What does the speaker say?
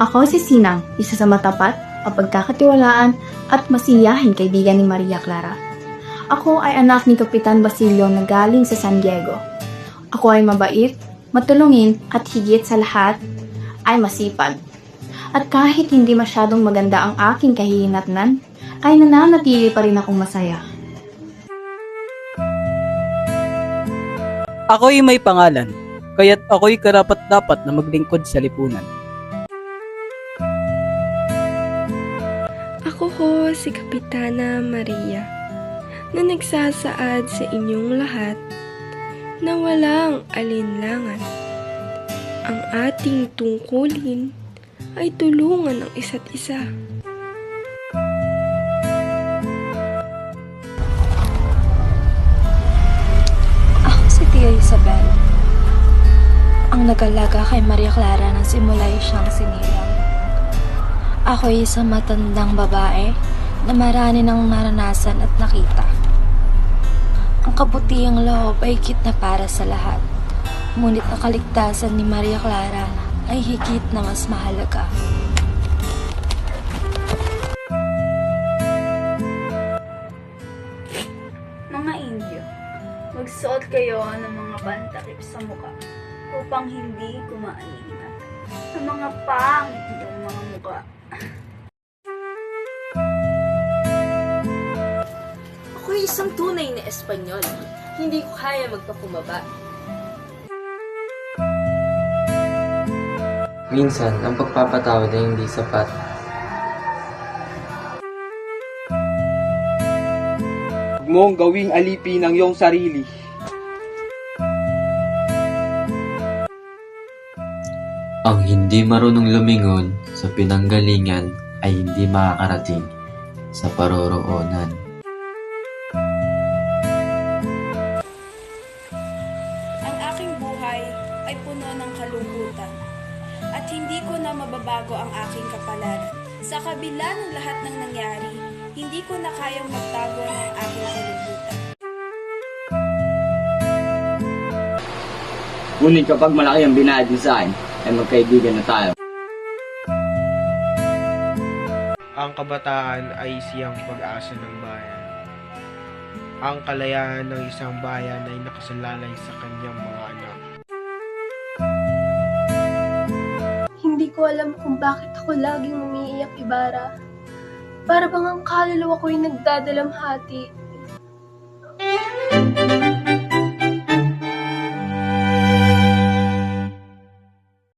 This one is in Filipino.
Ako si Sinang, isa sa matapat, mapagkakatiwalaan at masiyahing kaibigan ni Maria Clara. Ako ay anak ni Kapitan Basilio na galing sa San Diego. Ako ay mabait, matulungin at higit sa lahat ay masipag. At kahit hindi masyadong maganda ang aking kahihinatnan, ay nananatili pa rin akong masaya. Ako'y may pangalan, kaya't ako'y karapat-dapat na maglingkod sa lipunan. Ako si Kapitana Maria na nagsasaad sa inyong lahat na walang alinlangan. Ang ating tungkulin ay tulungan ang isa't isa. Ako si Tia Isabel. Ang nag-alaga kay Maria Clara nang simulay siyang sinilang. Ako ay isang matandang babae na marami ng naranasan at nakita. Ang kabutihang loob ay higit na para sa lahat. Ngunit ang kaligtasan ni Maria Clara ay higit na mas mahalaga. Mga Indio, magsuot kayo ng mga bantakip sa muka upang hindi kumaalina sa mga pangit ng mga Ako'y isang tunay na Espanyol. Hindi ko kaya magpakumbaba. Minsan, ang pagpapatawad ay hindi sapat. Huwag mong gawing alipin ang iyong sarili. Ang hindi marunong lumingon sa pinanggalingan ay hindi makakarating sa paroroonan. Ang aking buhay ay puno ng kalungkutan at hindi ko na mababago ang aking kapalaran. Sa kabila ng lahat ng nangyari, hindi ko na kayang magtago ng aking kalungkutan. Ngunit kapag malaki ang binayad mo sa akin, ay magkaibigan na tayo. Ang kabataan ay siyang pag-asa ng bayan. Ang kalayaan ng isang bayan ay nakasalalay sa kanyang mga anak. Hindi ko alam kung bakit ako laging umiiyak, Ibarra. Para bang ang kaluluwa ko'y nagdadalamhati